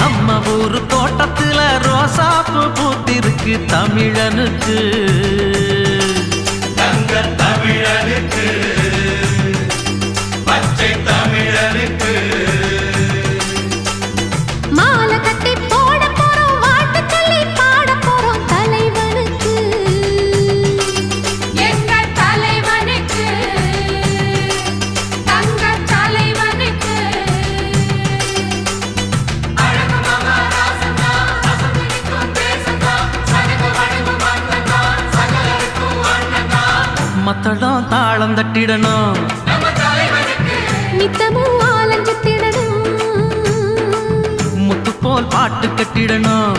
நம்ம ஊரு தோட்டத்துல ரோசாப்பு பூத்திருக்கு தமிழனுக்கு. மத்தளம் தாளம் தட்டிடணும். நித்தமும் ஆலஞ்சு திடணும் முத்து போல் பாட்டு கட்டிடணும்.